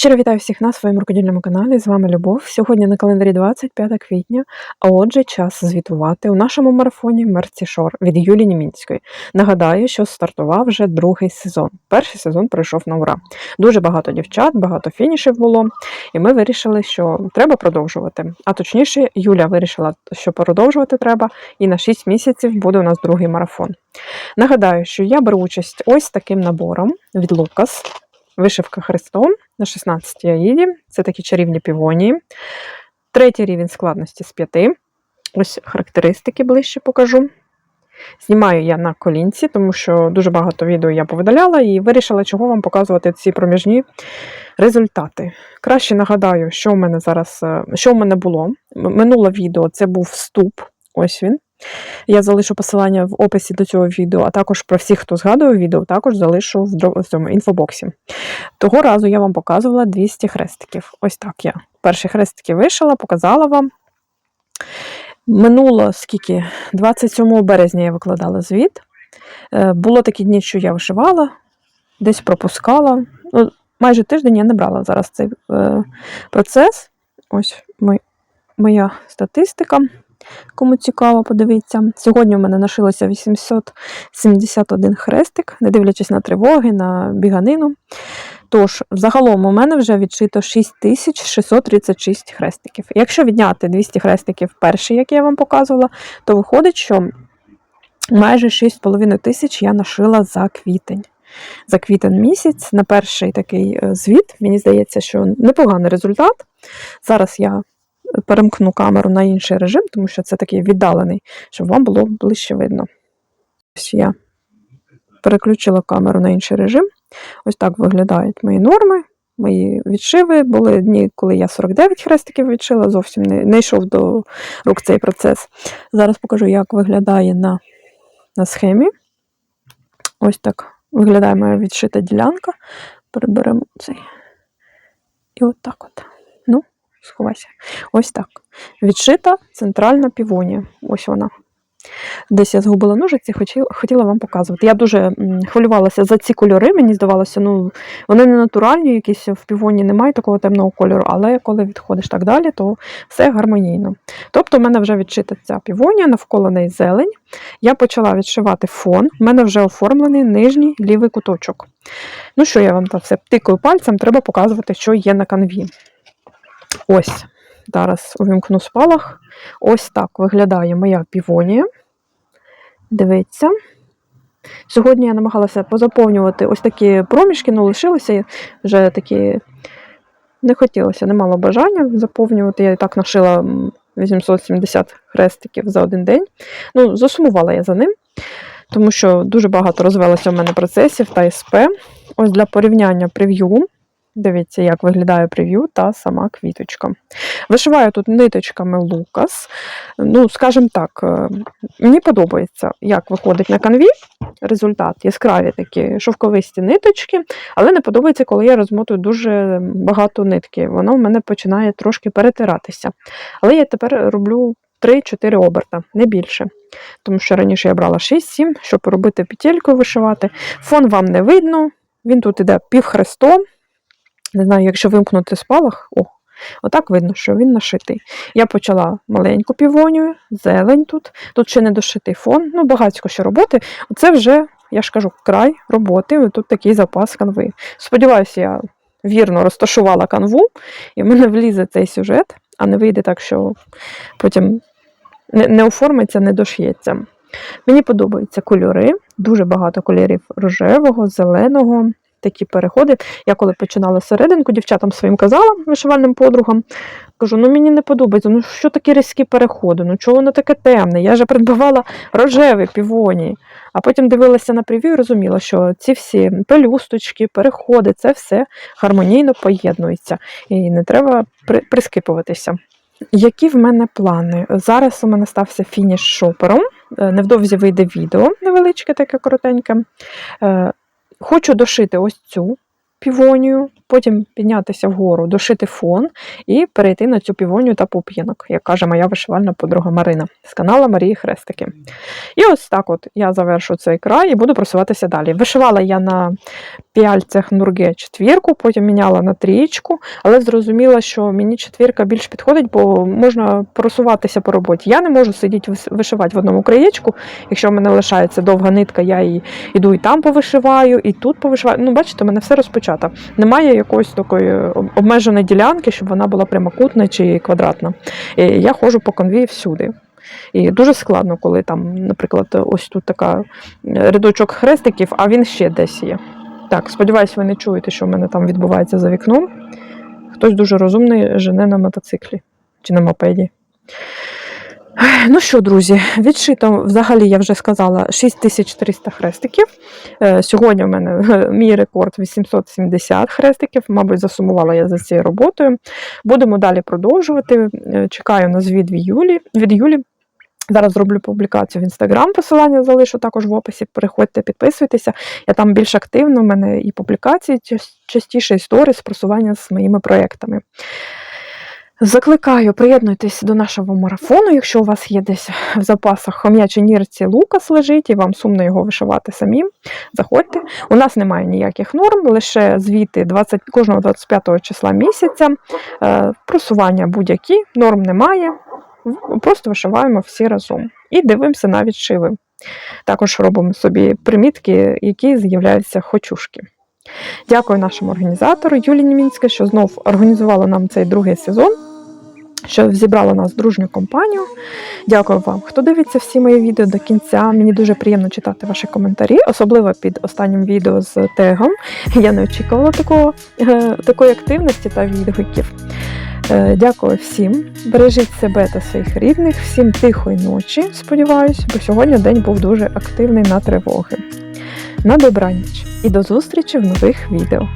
Щиро вітаю всіх на своєму рукодільному каналі. З вами Любов. Сьогодні на календарі 25 квітня, а отже, час звітувати у нашому марафоні Мерці Шор від Юлії Німінської. Нагадаю, що стартував вже другий сезон. Перший сезон пройшов на ура. Дуже багато дівчат, багато фінішів було, і ми вирішили, що треба продовжувати. А точніше, Юля вирішила, що продовжувати треба, і на 6 місяців буде у нас другий марафон. Нагадаю, що я беру участь ось таким набором від Лукас. Вишивка хрестом на 16 аїді. Це такі чарівні півонії. Третій рівень складності з п'яти. Ось характеристики ближче покажу. Знімаю я на колінці, тому що дуже багато відео я повидаляла і вирішила, чого вам показувати ці проміжні результати. Краще нагадаю, що в мене зараз, е, що в мене було. Минуле відео це був вступ. Ось він. Я залишу посилання в описі до цього відео, а також про всіх, хто згадує відео, також залишу в, цьому інфобоксі. Того разу я вам показувала 200 хрестиків. Ось так я. Перші хрестики вишила, показала вам. Минуло скільки? 27 березня я викладала звіт. Е, Було такі дні, що я вишивала, десь пропускала. Ну, майже тиждень я не брала зараз цей е, процес. Ось моя статистика. Кому цікаво, подивіться. Сьогодні у мене нашилося 871 хрестик, не дивлячись на тривоги, на біганину. Тож, загалом у мене вже відшито 6636 хрестиків. Якщо відняти 200 хрестиків перший, як я вам показувала, то виходить, що майже 6,5 тисяч я нашила за квітень. За квітень місяць на перший такий е, звіт, мені здається, що непоганий результат. Зараз я перемкну камеру на інший режим, тому що це такий віддалений, щоб вам було ближче видно. Ось я переключила камеру на інший режим. Ось так виглядають мої норми. Мої відшиви були дні, коли я 49 хрестиків відшила, зовсім не, не йшов до рук цей процес. Зараз покажу, як виглядає на, на схемі. Ось так виглядає моя відшита ділянка. Переберемо цей. І от так от. Сховайся. Ось так. Відшита центральна півонія. Ось вона. Десь я згубила ножиці, хотіла, вам показувати. Я дуже хвилювалася за ці кольори. Мені здавалося, ну вони не натуральні, якісь в півоні немає такого темного кольору, але коли відходиш так далі, то все гармонійно. Тобто, в мене вже відшита ця півонія, навколо неї зелень. Я почала відшивати фон. У мене вже оформлений нижній лівий куточок. Ну що, я вам там все тикаю пальцем, треба показувати, що є на канві. Ось. Зараз увімкну спалах. Ось так виглядає моя півонія. Дивіться. Сьогодні я намагалася позаповнювати ось такі проміжки, але лишилися вже такі. Не хотілося, не мало бажання заповнювати. Я і так нашила 870 хрестиків за один день. Ну, засумувала я за ним, тому що дуже багато розвелося в мене процесів та СП. Ось для порівняння прев'ю. Дивіться, як виглядає прев'ю та сама квіточка. Вишиваю тут ниточками Лукас. Ну, скажімо так, е, мені подобається, як виходить на канві результат. Яскраві такі шовковисті ниточки, але не подобається, коли я розмотую дуже багато нитки. Воно в мене починає трошки перетиратися. Але я тепер роблю 3-4 оберта, не більше. Тому що раніше я брала 6-7, щоб робити петелькою вишивати. Фон вам не видно, він тут іде півхрестом. Не знаю, якщо вимкнути спалах, о, отак видно, що він нашитий. Я почала маленьку півонію, зелень тут, тут ще не дошитий фон, ну багатько ще роботи. Це вже, я ж кажу, край роботи. Тут такий запас канви. Сподіваюся, я вірно розташувала канву, і в мене влізе цей сюжет, а не вийде так, що потім не, не оформиться, не дошиється. Мені подобаються кольори, дуже багато кольорів рожевого, зеленого. Такі переходи. Я коли починала серединку, дівчатам своїм казала, вишивальним подругам, кажу, ну мені не подобається, ну що такі різкі переходи, ну чого воно таке темне? Я вже придбавала рожеві півонії. А потім дивилася на прев'ю і розуміла, що ці всі пелюсточки, переходи, це все гармонійно поєднується. І не треба при- прискипуватися. Які в мене плани? Зараз у мене стався фініш шопером. Е, Невдовзі вийде відео невеличке, таке коротеньке. Хочу дошити ось цю півонію. Потім піднятися вгору, дошити фон і перейти на цю півоню та пуп'янок, як каже моя вишивальна подруга Марина з каналу Марії Хрестики. І ось так от я завершу цей край і буду просуватися далі. Вишивала я на піальцях Нурге четвірку, потім міняла на трієчку, але зрозуміла, що мені четвірка більш підходить, бо можна просуватися по роботі. Я не можу сидіти вишивати в одному краєчку. Якщо в мене лишається довга нитка, я її іду і там повишиваю, і тут повишиваю. Ну, бачите, у мене все розпочато. Немає якоїсь такої обмеженої ділянки, щоб вона була прямокутна чи квадратна. І я ходжу по конві всюди. І дуже складно, коли там, наприклад, ось тут така е, рядочок хрестиків, а він ще десь є. Так, сподіваюся, ви не чуєте, що в мене там відбувається за вікном. Хтось дуже розумний жене на мотоциклі чи на мопеді. Ну що, друзі, відшито взагалі я вже сказала 6300 хрестиків. Е, Сьогодні в мене е, мій рекорд 870 хрестиків. Мабуть, засумувала я за цією роботою. Будемо далі продовжувати. Е, Чекаю на звіт від Юлі. Від Юлі. Зараз зроблю публікацію в інстаграм, посилання залишу також в описі. Переходьте, підписуйтеся. Я там більш активно, у мене і публікації частіше, і сторіс, просування з моїми проєктами. Закликаю, приєднуйтесь до нашого марафону, якщо у вас є десь в запасах хом'ячі нірці лукас лежить, і вам сумно його вишивати самим. Заходьте. У нас немає ніяких норм, лише звіти 20, кожного 25 числа місяця. Е, Просування будь-які, норм немає. Просто вишиваємо всі разом і дивимося на відшиви. Також робимо собі примітки, які з'являються хочушки. Дякую нашому організатору Юлії Німінській, що знов організувала нам цей другий сезон, що зібрала нас в дружню компанію. Дякую вам, хто дивиться всі мої відео до кінця. Мені дуже приємно читати ваші коментарі, особливо під останнім відео з тегом. Я не очікувала такого, е, такої активності та відгуків. Е, Дякую всім. Бережіть себе та своїх рідних, всім тихої ночі, сподіваюся, бо сьогодні день був дуже активний на тривоги. На добраніч і до зустрічі в нових відео.